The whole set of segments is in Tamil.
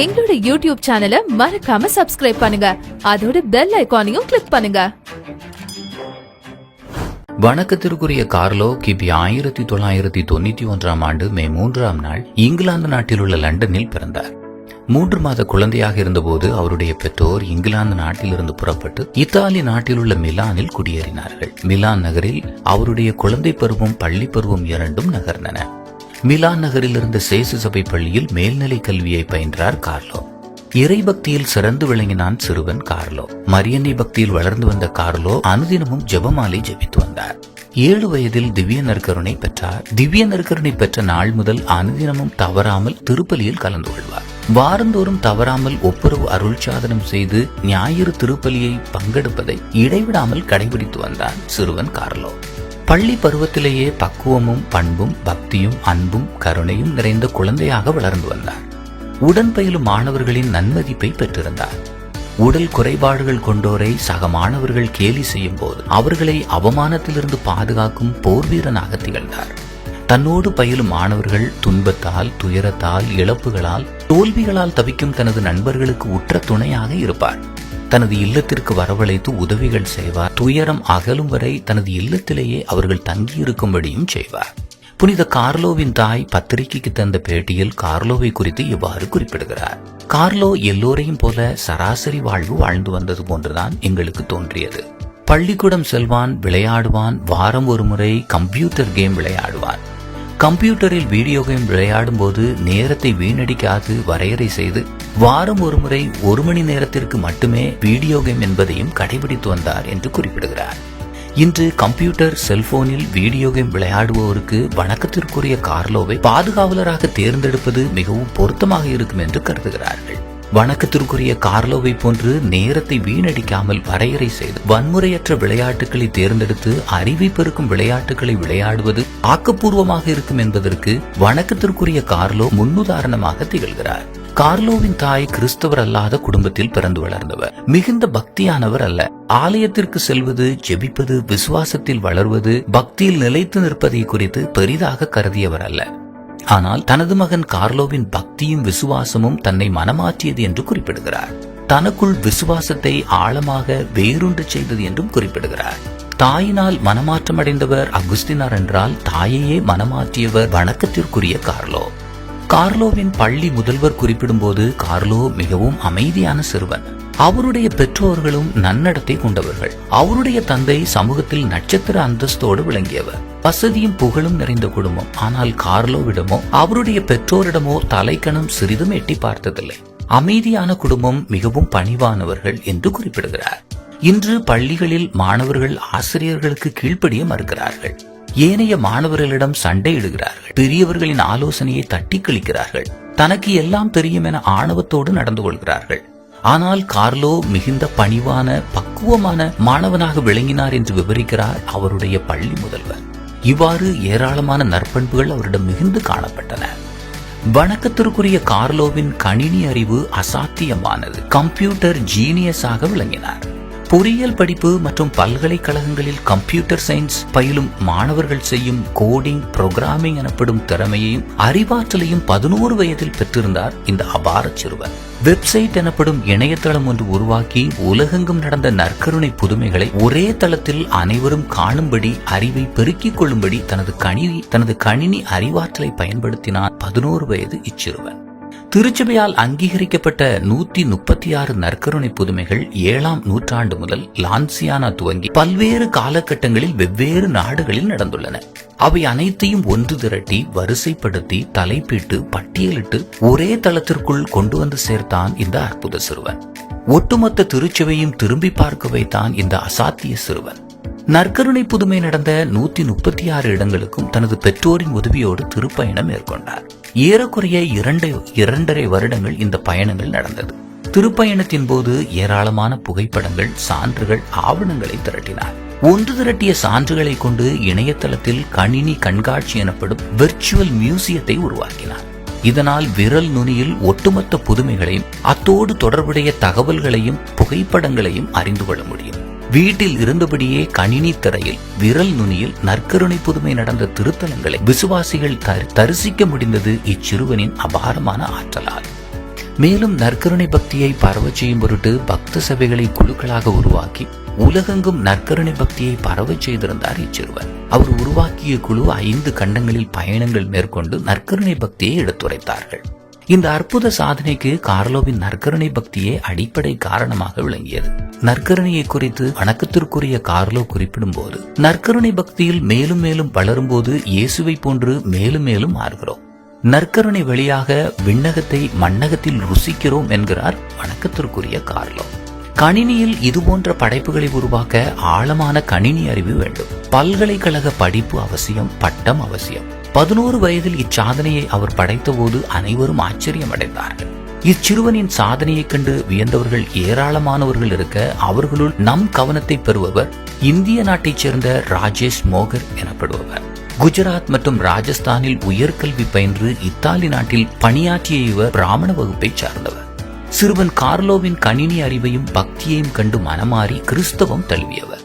எங்களோட யூடியூப் சேனலை மறக்காம சப்ஸ்கிரைப் பண்ணுங்க. அதோட பெல் ஐக்கானையும் கிளிக் பண்ணுங்க. வணக்கத்திற்குரிய கார்லோ கிபி ஆயிரத்தி தொள்ளாயிரத்தி தொண்ணூத்தி ஒன்றாம் ஆண்டு மே மூன்றாம் நாள் இங்கிலாந்து நாட்டில் உள்ள லண்டனில் பிறந்தார். மூன்று மாத குழந்தையாக இருந்தபோது அவருடைய பெற்றோர் இங்கிலாந்து நாட்டிலிருந்து புறப்பட்டு இத்தாலி நாட்டில் உள்ள மிலானில் குடியேறினார்கள். மிலான் நகரில் அவருடைய குழந்தை பருவம் பள்ளி பருவம் இரண்டும் நகர்ந்தன. மிலான் நகரில் இருந்த சேசு சபை பள்ளியில் மேல்நிலை கல்வியை பயின்றார் கார்லோ. இறை பக்தியில் சிறந்து விளங்கினான் சிறுவன் கார்லோ. மரியன்னை பக்தியில் வளர்ந்து வந்த கார்லோ அனுதினமும் ஜெபமாலை ஜெபித்து வந்தார். ஏழு வயதில் திவ்ய நற்கருணை பெற்றார். திவ்ய நற்கருணை பெற்ற நாள் முதல் அனுதினமும் தவறாமல் திருப்பலியில் கலந்து கொள்வார். வாரந்தோறும் தவறாமல் ஒப்புரவு அருள் சாதனம் செய்து ஞாயிறு திருப்பலியை பங்கெடுப்பதை இடைவிடாமல் கடைபிடித்து வந்தான் சிறுவன் கார்லோ. பள்ளி பருவத்திலேயே பக்குவமும் பண்பும் பக்தியும் அன்பும் கருணையும் நிறைந்த குழந்தையாக வளர்ந்து வந்தார். உடன் பயிலும் மாணவர்களின் நன்மதிப்பை பெற்றிருந்தார். உடல் குறைபாடுகள் கொண்டோரை சக மாணவர்கள் கேலி செய்யும் போது அவர்களை அவமானத்திலிருந்து பாதுகாக்கும் போர் வீரனாக திகழ்ந்தார். தன்னோடு பயிலும் மாணவர்கள் துன்பத்தால் துயரத்தால் இழப்புகளால் தோல்விகளால் தவிக்கும் தனது நண்பர்களுக்கு உற்ற துணையாக இருப்பார். தனது இல்லத்திற்கு வரவழைத்து உதவிகள் செய்வார். துயரம் அகலும் வரை தனது இல்லத்திலேயே அவர்கள் தங்கியிருக்கும்படியும் செய்வார். புனித கார்லோவின் தாய் பத்திரிகைக்கு தந்த பேட்டியில் கார்லோவை குறித்து இவ்வாறு குறிப்பிடுகிறார். கார்லோ எல்லோரையும் போல சராசரி வாழ்வு வாழ்ந்து வந்தது போன்றுதான் எங்களுக்கு தோன்றியது. பள்ளிக்கூடம் செல்வான் விளையாடுவான் வாரம் ஒரு முறை கம்ப்யூட்டர் கேம் விளையாடுவான். கம்ப்யூட்டரில் வீடியோ கேம் விளையாடும் போது நேரத்தை வீணடிக்காது வரையறை செய்து வாரம் ஒரு முறை ஒரு மணி நேரத்திற்கு மட்டுமே வீடியோ கேம் என்பதையும் கடைபிடித்து வந்தார் என்று குறிப்பிடுகிறார். இன்று கம்ப்யூட்டர் செல்போனில் வீடியோ கேம் விளையாடுபவருக்கு வணக்கத்திற்குரிய கார்லோவை பாதுகாவலராக தேர்ந்தெடுப்பது மிகவும் பொருத்தமாக இருக்கும் என்று கருதுகிறார்கள். வணக்கத்திற்குரிய கார்லோவை போன்று நேரத்தை வீணடிக்காமல் வரையறை செய்து வன்முறையற்ற விளையாட்டுகளை தேர்ந்தெடுத்து அறிவை பெருக்கும் விளையாட்டுகளை விளையாடுவது ஆக்கப்பூர்வமாக இருக்கும் என்பதற்கு வணக்கத்திற்குரிய கார்லோ முன்னுதாரணமாக திகழ்கிறார். கார்லோவின் தாய் கிறிஸ்தவர் அல்லாத குடும்பத்தில் பிறந்து வளர்ந்தவர். மிகுந்த பக்தியானவர் அல்ல. ஆலயத்திற்கு செல்வது ஜெபிப்பது விசுவாசத்தில் வளர்வது பக்தியில் நிலைத்து நிற்பதை குறித்து பெரிதாக கருதியவர் அல்ல. ஆனால் தனது மகன் கார்லோவின் பக்தியும் விசுவாசமும் தன்னை மனமாற்றியது என்று குறிப்பிடுகிறார். தனக்குள் விசுவாசத்தை ஆழமாக வேரூன்று செய்தது என்றும் குறிப்பிடுகிறார். தாயினால் மனமாற்றமடைந்தவர் அகுஸ்தினார் என்றால் தாயையே மனமாற்றியவர் வணக்கத்திற்குரிய கார்லோ. கார்லோவின் பள்ளி முதல்வர் குறிப்பிடும்போது கார்லோ மிகவும் அமைதியான சிறுவன். அவருடைய பெற்றோர்களும் நன்னடத்தை கொண்டவர்கள். அவருடைய தந்தை சமூகத்தில் நட்சத்திர அந்தஸ்தோடு விளங்கியவர். வசதியும் புகழும் நிறைந்த குடும்பம். ஆனால் கார்லோவிடமோ அவருடைய பெற்றோரிடமோ தலைக்கணம் சிறிதும் எட்டி பார்த்ததில்லை. அமைதியான குடும்பம் மிகவும் பணிவானவர்கள் என்று குறிப்பிடுகிறார். இன்று பள்ளிகளில் மாணவர்கள் ஆசிரியர்களுக்கு கீழ்ப்படிய மறுக்கிறார்கள். ஏனைய மாணவர்களிடம் சண்டையிடுகிறார்கள் பெரியவர்களின் ஆலோசனையை தட்டி கழிக்கிறார்கள். தனக்கு எல்லாம் தெரியும் என ஆணவத்தோடு நடந்து கொள்கிறார்கள். ஆனால் கார்லோ மிகுந்த பணிவான பக்குவமான மாணவனாக விளங்கினார் என்று விவரிக்கிறார் அவருடைய பள்ளி முதல்வர். இவ்வாறு ஏராளமான நற்பண்புகள் அவரிடம் மிகுந்து காணப்பட்டன. வணக்கத்திற்குரிய கார்லோவின் கணினி அறிவு அசாத்தியமானது. கம்ப்யூட்டர் ஜீனியஸாக விளங்கினார். பொறியியல் படிப்பு மற்றும் பல்கலைக்கழகங்களில் கம்ப்யூட்டர் சயின்ஸ் பயிலும் மாணவர்கள் செய்யும் கோடிங் புரோகிராமிங் எனப்படும் திறமையையும் அறிவாற்றலையும் பதினோரு வயதில் பெற்றிருந்தார் இந்த அபார சிறுவன். வெப்சைட் எனப்படும் இணையதளம் ஒன்று உருவாக்கி உலகெங்கும் நடந்த நற்கருணை புதுமைகளை ஒரே தளத்தில் அனைவரும் காணும்படி அறிவை பெருக்கிக் கொள்ளும்படி தனது கணினி தனது கணினி அறிவாற்றலை பயன்படுத்தினார் பதினோரு வயது இச்சிறுவன். திருச்சபையால் அங்கீகரிக்கப்பட்ட நூத்தி முப்பத்தி ஆறு நற்கருணை புதுமைகள் ஏழாம் நூற்றாண்டு முதல் லான்சியானா துவங்கி பல்வேறு காலகட்டங்களில் வெவ்வேறு நாடுகளில் நடந்துள்ளன. அவை அனைத்தையும் ஒன்று திரட்டி வரிசைப்படுத்தி தலைப்பிட்டு பட்டியலிட்டு ஒரே தளத்திற்குள் கொண்டு வந்து சேர்த்தான் இந்த அற்புத சிறுவன். ஒட்டுமொத்த திருச்சபையும் திரும்பி பார்க்க வைத்தான் இந்த அசாத்திய சிறுவன். நற்கருணை புதுமை நடந்த நூத்தி முப்பத்தி ஆறு இடங்களுக்கும் தனது பெற்றோரின் உதவியோடு திருப்பயணம் மேற்கொண்டார். ஏறக்குறைய இரண்டு இரண்டரை வருடங்கள் இந்த பயணங்கள் நடந்தது. திருப்பயணத்தின் போது ஏராளமான புகைப்படங்கள் சான்றுகள் ஆவணங்களை திரட்டினார். ஒன்று திரட்டிய சான்றுகளை கொண்டு இணையதளத்தில் கணினி கண்காட்சி எனப்படும் விர்ச்சுவல் மியூசியத்தை உருவாக்கினார். இதனால் விரல் நுனியில் ஒட்டுமொத்த புதுமைகளையும் அத்தோடு தொடர்புடைய தகவல்களையும் புகைப்படங்களையும் அறிந்து கொள்ள முடியும். வீட்டில் இருந்தபடியே கணினி திரையில் விரல் நுனியில் நற்கருணை புதுமை நடந்த திருத்தலங்களை விசுவாசிகள் தரிசிக்க முடிந்தது இச்சிறுவனின் அபாரமான ஆற்றலால். மேலும் நற்கருணை பக்தியை பரவச் செய்யும் பொருட்டு பக்த சபைகளை குழுக்களாக உருவாக்கி உலகெங்கும் நற்கருணை பக்தியை பரவ செய்திருந்தார் இச்சிறுவர் அவர் உருவாக்கிய குழு ஐந்து கண்டங்களில் பயணங்கள் மேற்கொண்டு நற்கருணை பக்தியை எடுத்துரைத்தார்கள். இந்த அற்புத சாதனைக்கு கார்லோவின் நற்கருணை பக்தியே அடிப்படை காரணமாக விளங்கியது. நற்கருணையை குறித்து வணக்கத்திற்குரிய கார்லோ குறிப்பிடும் போது நற்கருணை பக்தியில் மேலும் மேலும் வளரும்போது இயேசுவை போன்று மேலும் மேலும் மாறுகிறோம். நற்கருணை வழியாக விண்ணகத்தை மண்ணகத்தில் ருசிக்கிறோம் என்கிறார் வணக்கத்திற்குரிய கார்லோ. கணினியில் இதுபோன்ற படைப்புகளை உருவாக்க ஆழமான கணினி அறிவு வேண்டும். பல்கலைக்கழக படிப்பு அவசியம் பட்டம் அவசியம். பதினோரு வயதில் இச்சாதனையை அவர் படைத்தபோது அனைவரும் ஆச்சரியமடைந்தார்கள். இச்சிறுவனின் சாதனையைக் கண்டு வியந்தவர்கள் ஏராளமானவர்கள் இருக்க அவர்களுள் நம் கவனத்தை பெறுபவர் இந்திய நாட்டைச் சேர்ந்த ராஜேஷ் மோகர் எனப்படுபவர். குஜராத் மற்றும் ராஜஸ்தானில் உயர்கல்வி பயின்று இத்தாலி நாட்டில் பணியாற்றிய இவர் பிராமண வகுப்பைச் சார்ந்தவர். சிறுவன் கார்லோவின் கணினி அறிவையும் பக்தியையும் கண்டு மனமாறி கிறிஸ்தவம் தழுவியவர்.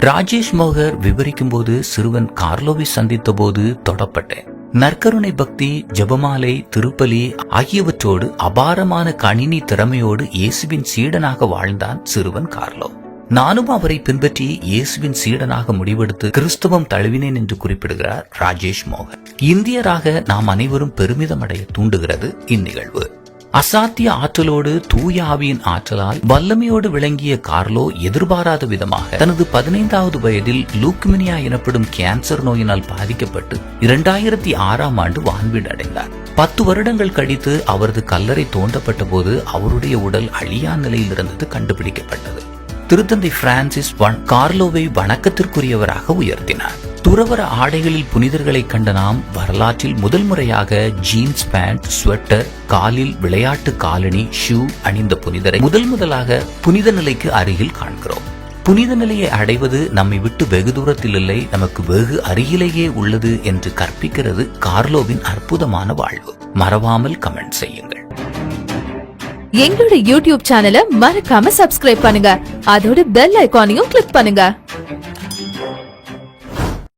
ராஜேஷ் மோகர் விவரிக்கும் போது சிறுவன் கார்லோவை சந்தித்த போது தொடப்பட்டேன். நற்கருணை பக்தி ஜெபமாலை திருப்பலி ஆகியவற்றோடு அபாரமான கணினி திறமையோடு இயேசுவின் சீடனாக வாழ்ந்தான் சிறுவன் கார்லோ. நானும் அவரை பின்பற்றி இயேசுவின் சீடனாக முடிவெடுத்து கிறிஸ்தவம் தழுவினேன் என்று குறிப்பிடுகிறார் ராஜேஷ் மோகன் இந்தியராக நாம் அனைவரும் பெருமிதம் அடைய தூண்டுகிறது இந்நிகழ்வு. அசாத்திய ஆற்றலோடு தூய ஆவியின் ஆற்றலால் வல்லமையோடு விளங்கிய கார்லோ எதிர்பாராத விதமாக தனது பதினைந்தாவது வயதில் லூக்மினியா எனப்படும் கேன்சர் நோயினால் பாதிக்கப்பட்டு இரண்டாயிரத்தி ஆறாம் ஆண்டு வான்வீடு அடைந்தார். பத்து வருடங்கள் கழித்து அவரது கல்லறை தோண்டப்பட்ட போது அவருடைய உடல் அழியா நிலையில் இருந்தது கண்டுபிடிக்கப்பட்டது. திருத்தந்தை பிரான்சிஸ் கார்லோவை வணக்கத்திற்குரியவராக உயர்த்தினார். துறவர ஆடைகளில் புனிதர்களை கண்ட நாம் வரலாற்றில் முதல் முறையாக ஜீன்ஸ் பேண்ட் ஸ்வெட்டர் காலில் விளையாட்டு காலணி ஷூ அணிந்த புனிதரை முதல் முதலாக புனித நிலைக்கு அருகில் காண்கிறோம். புனித நிலையை அடைவது நம்மை விட்டு வெகு தூரத்தில் இல்லை நமக்கு வெகு அருகிலேயே உள்ளது என்று கற்பிக்கிறது கார்லோவின் அற்புதமான வாழ்வு. மறவாமல் கமெண்ட் செய்யுங்கள். எங்களோட யூடியூப் சேனலை மறக்காம சப்ஸ்கிரைப் பண்ணுங்க. அதோட பெல் ஐக்கானையும் கிளிக் பண்ணுங்க.